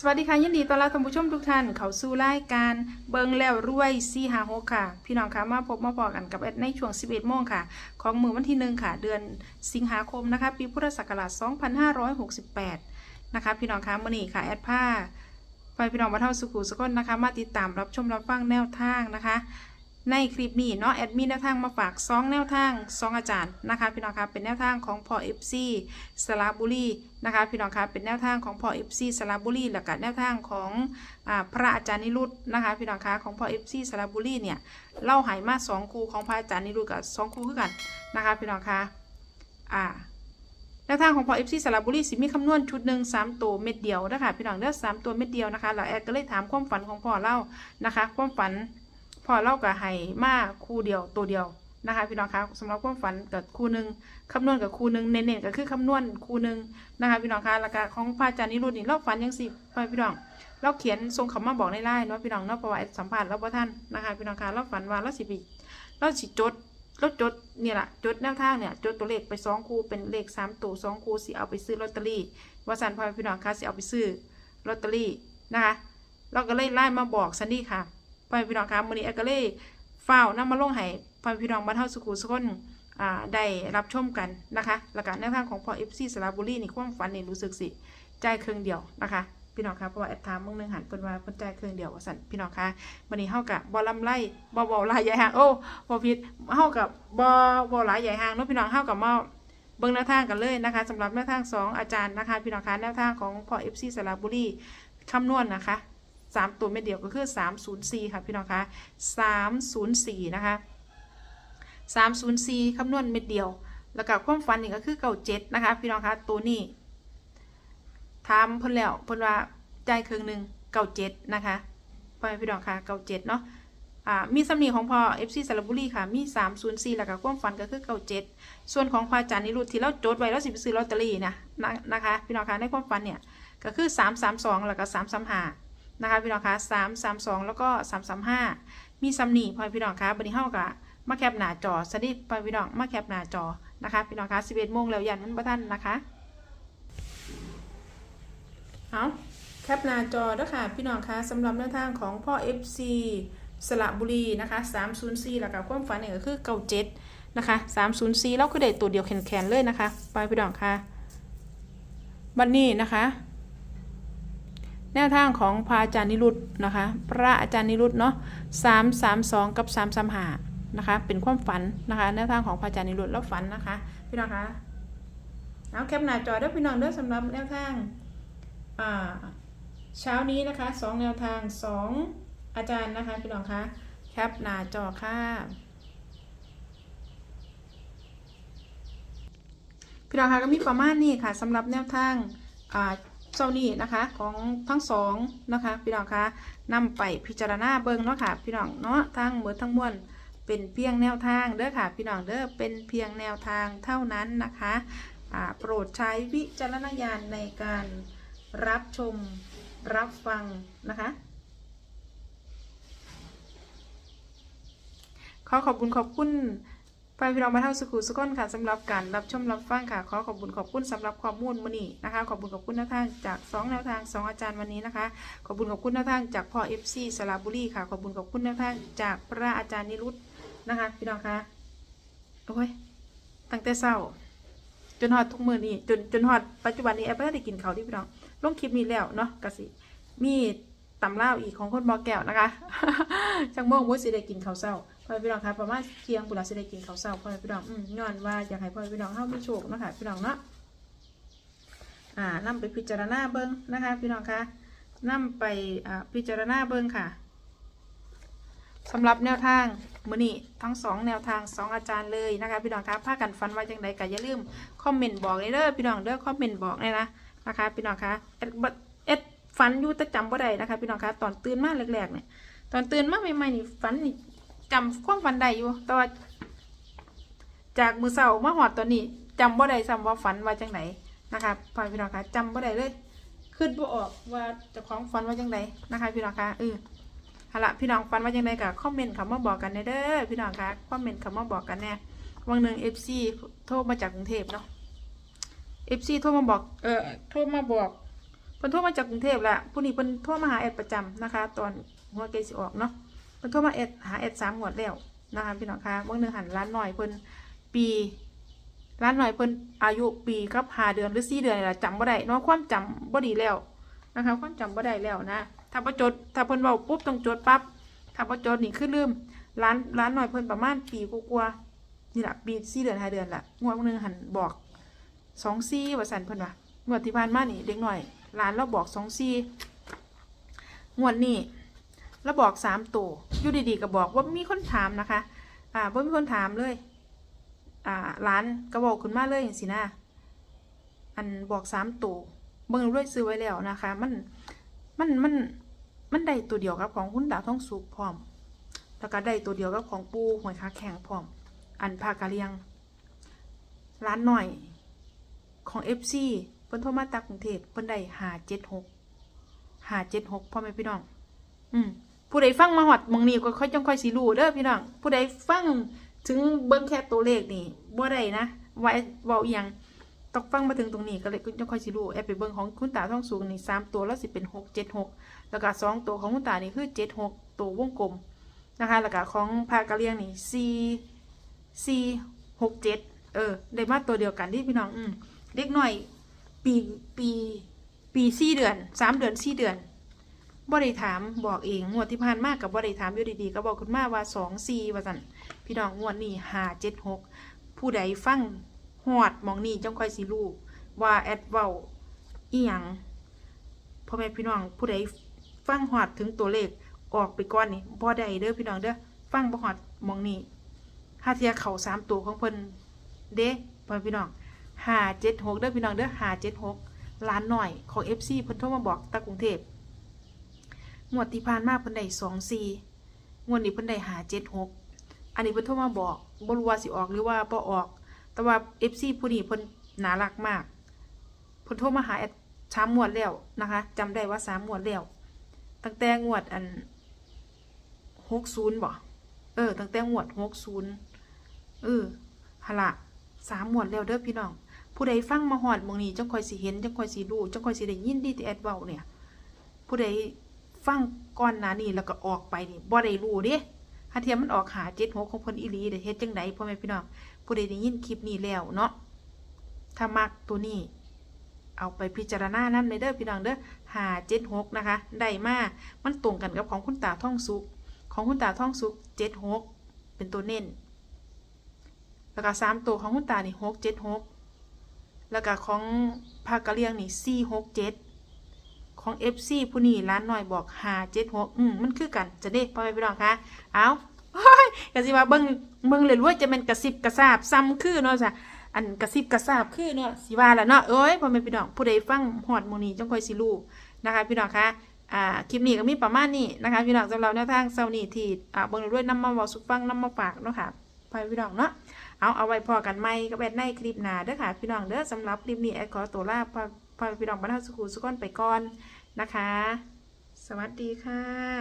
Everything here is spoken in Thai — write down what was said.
สวัสดีค่ะยินดีต้อนรับท่านผู้ชมทุกท่านเข้าสู่รายการเบิงแล้วรวยซีหาโฮค่ะ พี่น้องคะมาพบมาพอกันกับแอดในช่วง 11โมงค่ะ ของมือวันที่หนึ่งค่ะ เดือนสิงหาคมนะคะ ปีพุทธศักราช 2568 นะคะ พี่น้องคะมื่อนี้ค่ะ แอดผ้าไปพี่น้องมาเท่าสุขุสกลนะคะ มาติดตามรับชมรับฟังแนวทางนะคะ ในคลิปนี้เนาะแอดมีแนวทางมาฝากสองแนวทางสองอาจารย์นะคะพี่น้องคะเป็นแนวทางของพอเอฟซีสระบุรีนะคะพี่น้องคะเป็นแนวทางของพอเอฟซีสระบุรีแล้วก็แนวทางของอพระอาจารย์นิรุตนะคะพี่น้องคะของพอเอฟซีสระบุรีเนี่ยเล่าหายมาสองคูของพระอาจารย์นิรุตกับสองคูคือกันนะคะพี่น้องคะอ่าแนวทางของพอเอฟซีสระบุรีสิมีคำนวณชุดหนึ่งสามตัวเม็ดเดียวนะคะพี่น้องเลือกสามตัวเม็ดเดียวนะคะแล้วแอดก็เลยถามความฝันของพ่อเล่านะคะ ความฝัน พอเล่ากับไห้มาคู่เดียวตัวเดียวนะคะพี่น้องคะสำหรับความฝันกับคู่หนึ่งคำนวณกับคู่หนึ่งเน้นๆก็คือคำนวณคู่หนึ่งนะคะพี่น้องคะแล้วก็ของพระอาจารย์นิรุตนี่เราฝันยังสิไปพี่น้อง เราเขียนทรงคำมาบอกในไลน์เนาะพี่น้องเนาะเพระว่าแอดสัมภาษณ์แล้วพ่ท่านนะคะพี่น้องคะเราฝันว่าเราสิปีเราสิจดแล้วจดเนี่ยแหละจดแนวทางเนี่ยจดตัวเลขไปสองคู่เป็นเลขสามตัวสองคู่สิเอาไปซื้อลอตเตอรี่ว่าสันพอพี่น้องคะสิเอาไปซื้อลอตเตอรี่นะคะเราก็เลยไล่มาบอกซันดี้ค่ะ พอพี่น้องคะวันนี้แอก็เลยฝ้าวนำมาลงให้พอพี่น้องมาเท่าสุขุสุขนอ่าได้รับชมกันนะคะแล้วก็แนวทางของพอเอฟซีสระบุรีนี่ความฝันนี่รู้สึกสิใจเครื่องเดียวนะคะพี่น้องคะเพราะว่าแอดถามมึงหนึงหันเป็นว่าเพิ่นใจเครื่องเดียวว่าสันพี่น้องคะวันนี้เฮากับบอลำไล่บอบอลายใหญ่ห่างโอ้บอพิษเฮากับบอบอหลายใหญ่ห่างเนาะพี่น้องเฮากับมาเบิ่งแนวทางกันเลยนะคะสำหรับแนวทางสองอาจารย์นะคะ พี่น้องคะแนวทางของพ่อ FC สระบุรีคำนวณนะคะ สามตัวเม็ดเดียวก็คือ 304 ค่ะพี่น้องคะ304 นะคะ 304 คำนวณเม็ดเดียว แล้วก็ความฝันนี่ก็คือเก่าเจ็ดนะคะ พี่น้องคะตัวนี้ทำเพิ่นแล้วเพิ่นว่าใจายครึ่งหนึ่งเก่าเจ็ดนะคะพ่อแม่พี่น้องคะเก่าเจ็ดเนาะมีสำนีของพอ FC สระบุรีค่ะ มี 304 แล้วก็ความฝันก็คือเก่าเจ็ดส่วนของพระอาจารย์นิรุตที่เราจดไว้แล้วสิไปซื้อลอตเตอรี่นะนะนะคะ พี่น้องคะในความฝันเนี่ยก็คือ 332 แล้วก็335 นะคะพี่น้องคะ332แล้วก็335มีสำนีพอพี่น้องคะบันนี้เฮากับมาแคปหน้าจอสวัสดีพอพี่น้องมาแคปหน้าจอนะคะพี่น้องคะ11โมงแล้วยันมันบ่ทันนะคะเอาแคปหน้าจอด้อค่ะพี่น้องคะสำหรับแนวทางของพ่อ FC สระบุรีนะคะ304แล้วก็ความฝันเนี่ยก็คือเก่าเจ็ดนะคะ304แล้วก็ได้ตัวเดียวแขนๆเลยนะคะ ไปพี่น้องค่ะบัดนนี้นะคะ แนวทางของพระอาจารย์นิรุตนะคะ พระอาจารย์นิรุตเนาะ332กับ335นะคะ เป็นความฝันนะคะ แนวทางของพระอาจารย์นิรุตแล้วฝันนะคะ พี่น้องคะเอาแคปหน้าจอด้อพี่น้องเด้อสำหรับแนวทางเช้านี้นะคะสองแนวทางสองอาจารย์นะคะพี่น้องคะแคปหน้าจอค่ะพี่น้องคะก็มีประมาณนี้ค่ะสำหรับแนวทางอ่า เจ้านี้นะคะของทั้งสองนะคะ พี่น้องคะนำไปพิจารณาเบิ่งเนาะค่ะ พี่น้องเนาะทั้งหมดทั้งมวลเป็นเพียงแนวทางเด้อค่ะ พี่น้องเด้อเป็นเพียงแนวทางเท่านั้นนะคะโปรดใช้วิจารณญาณในการรับชมรับฟังนะคะขอขอบคุณขอบคุณ ไปพี่น้องมาเท่าสุขุสุกนค่ะสำหรับการรับชมรับฟังค่ะขอขอบคุณขอบคุณสำหรับข้อมูลมื้อนี้นะคะขอบคุณขอบคุณแนวทางจากสองแนวทางสองอาจารย์วันนี้นะคะขอบคุณขอบคุณแนวทางจากพ่อเอฟซีสระบุรีค่ะขอบคุณขอบคุณแนวทางจากพระอาจารย์นิรุตนะคะพี่น้องคะโอ้ยตั้งแต่เช้า จนฮอดทุกมื้อนี้จนจนฮอดปัจจุบันนี้แอปเปิลได้กินเขาที่พี่น้องลงคลิปนี้แล้วเนาะกะสิมีตำเล่าอีกของคนบอแก้วนะคะจังม่วงมุ้สิได้กินข้าวเช้า พ่อพี่น้องคะประมาณเที่ยงปุระสิได้กินข้าวเช้าพ่อพี่น้องอืมย้อนว่าอยากให้พ่อพี่น้องเฮามีโชคนะคะพี่น้องเนาะอ่านำไปพิจารณาเบิ่งนะคะ พี่น้องคะนำไปอ่าพิจารณาเบิ่งค่ะสำหรับแนวทางมื้อนี้ทั้งสองแนวทางสองอาจารย์เลยนะคะพี่น้องคะพากันฟันว่าจังใดก็อย่าลืมคอมเมนต์บอกเลยเด้อพี่น้องเด้อคอมเมนต์บอกเลยนะนะคะ พี่น้องคะเอ็ดเอ็ดฟันอยู่แต่จำบ่ได้นะคะ พี่น้องคะตอนตื่นมาแรกๆเนี่ยตอนตื่นมาใหม่ๆนี่ฝันนี่ จำความฝันได้อยู่ แต่ว่าจากมือเสามาหอดตอนนี้จำบ่ได้ซ้ำว่าฝันว่าจังไหนนะคะพ่อพี่น้องคะจำบ่ได้เลยขึ้นบ่ออกว่าจะของฝันว่าจังไหนนะคะพี่น้องคะเออเอาละพี่น้องฝันว่าจังไหนก็คอมเมนต์คำมาบอกกันเด้อพี่น้องคะคอมเมนต์คำมาบอกกันแน่วันหนึ่งเอฟซีโทรมาจากกรุงเทพเนาะเอฟซีโทรมาบอกเออโทรมาบอกเพิ่นโทรมาจากกรุงเทพแหละผู้นี้เพิ่นโทรมาหาแอดประจำนะคะ ตอนหัวเกสิออกเนาะ พิ่นโทรมาแอดหาแอดสามงวดแล้วนะคะพี่น้องคะเมื่อหนึงหันร้านหน่อยเพิ่นปีร้านหน่อยเพิ่นอายุปีกับหาเดือนหรือสี่เดือนนี่ล่ะจำบ่ได้เนาะความจำบ่ดีแล้วนะคะความจำบ่ได้แล้วนะถ้าบ่จดถ้าเพิ่นเว้าปุ๊บต้องจดปั๊บถ้าบ่จดนี่คือลืมร้านร้านหน่อยเพิ่นประมาณปีกว่าๆนี่แหละปีสี่เดือนห้าเดือนละงวดหนึงหันบอกสองสี่ว่าซั่นเพิ่นว่างวดที่ผ่านมานี่เด็กหน่อยร้านเราบอกสองสี่งวดนี้ เราบอกสามตัวอยู่ดีๆก็บอกว่ามีคนถามนะคะ อ่าบ่มีคนถามเลย อ่าร้านก็บอกขึ้นมาเลยอย่างสินะอันบอกสามตัวเบิ่งด้วยซื้อไว้แล้วนะคะ มันมันมันมันได้ตัวเดียวกับของคุณดาวท้องสุกพร้อม แล้วก็ได้ตัวเดียวกับของปูหวยค้าแข็งพร้อม อันภากะเลียง ร้านหน่อยของเอฟซีเพิ่นโทรมาจากกรุงเทพเพิ่นได้หาเจ็ดหกหาเจ็ดหกพ่อแม่พี่น้อง อืม ผู้ใดฟังมาหอดมองนี้ก็ค่อยจังค่อยสิรู้เด้อพี่น้องผู้ใดฟังถึงเบิ้งแค่ตัวเลขนี่บ่ได้นะไว้เว้าอียงต้องฟังมาถึงตรงนี้ก็เลยจะค่อยสิรู้แอบไปเบิ้งของคุณตาท่องสูงนี่สามตัวแล้วสิเป็นหกเจ็ดหกแล้วก็สองตัวของคุณตานี่คือเจ็ดหกตัววงกลมนะคะแล้วก็ของพากะเลียงนี่สี่สี่หกเจ็ดเออได้มาตัวเดียวกันที่พี่น้องอืมเล็กหน่อยปีปีปีสี่เดือนสามเดือนสี่เดือน บ่ได้ถามบอกเองงวดที่ผ่านมากับบ่ได้ถามอยู่ดีๆ ก็บอกคุณมาว่าสองสี่ว่าสั่นพี่น้องงวดนี้ห้าเจ็ดหกผู้ใดฟังหอดมองนี้จ้องค่อยสิรู้ว่าแอดเว้าอีหยังพ่อแม่พี่น้องผู้ใดฟังหอดถึงตัวเลขออกไปก่อนนี่บ่ได้เด้อพี่น้องเด้อฟังบ่หอดมองนี้ห้าเทียเข่าสามตัวของเพิ่นเด้พ่อแม่พี่น้องห้าเจ็ดหกเด้อพี่น้องเด้อห้าเจ็ดหกล้านหน่อยของเอฟซีเพิ่นโทรมาบอกตากรุงเทพ งวดที่ผ่านมาเพิ่นได้สองสี่งวดนี้เพิ่นได้หาเจ็ดหกอันนี้เพิ่นโทรมาบอกบ่รู้ว่าสิออกหรือว่าบ่ออก แต่ว่า FC ผู้นี้เพิ่นน่ารักมากเพิ่นโทรมาหาแอดสามงวดแล้วนะคะจำได้ว่าสามงวดแล้ว ตั้งแต่งวดอันหกศูนย์บ่เออ ตั้งแต่งวดหกศูนย์เออหนละสามงวดแล้วเด้อพี่น้อง ผู้ใดฟังมาหอดมองนี้จังคอยสิเห็นจังคอยสิรู้จังคอยสิได้ยินดีที่แอดเว้าเนี่ย ผู้ใด ฟังก่อนหน้านี้แล้วก็ออกไปนี่บ่ได้รู้เด้ถ้าเทียมมันออกหาเจ็ดหกของเพิ่นอีหลีเดี๋ยวเฮ็ดจังไดพ่อแม่พี่น้องผู้ใดได้ยินคลิปนี้แล้วเนาะถ้ามักตัวนี้ เอาไปพิจารณานำในเด้อพี่น้องเด้อหาเจ็ดหกนะคะ ได้มากมันตรงกันกับของคุณตาท่องสุก ของคุณตาท่องสุกเจ็ดหกเป็นตัวเน้น แล้วก็สามตัวของคุณตานี่หกเจ็ดหกแล้วก็ของภาคกะเลียงนี่สี่หกเจ็ด ของเอฟซีผู้นี้ร้านหน่อยบอกหาเจ็ดหกอืมมันคือกันจะเด้พ่อแม่พี่น้องคะเอาโอ้ยกะสิว่าเบิงเบิงเลยรวยจะเป็นกระซิบกระซาบซ้ำคือเนาะจ้ะอันกระซิบกระซาบคือเนาะสิว่าละเนาะเอ้ยพ่อแม่พี่น้องผู้ใดฟังฮอดหมื้นี้จังคอยสิรู้นะคะ พี่น้องคะอ่าคลิปนี้ก็มีประมาณนี้นะคะพี่น้องสำหรับแนวทางเช้านี้ที่อ่าเบิ่งเลยรวยน้ำมาเว้าสู่ฟังน้ำมาฝากเนาะค่ะพ่อแม่พี่น้องเนาะเอาเอาไว้พอกันใหม่กับแอดในคลิปหน้าเด้อค่ะพี่น้องเด้อสำหรับคลิปนี้แอดขอตัวลาพ่อพ่อแม่พี่น้องบรรเทาสุขุสุขอนไปก่อน นะคะ สวัสดีค่ะ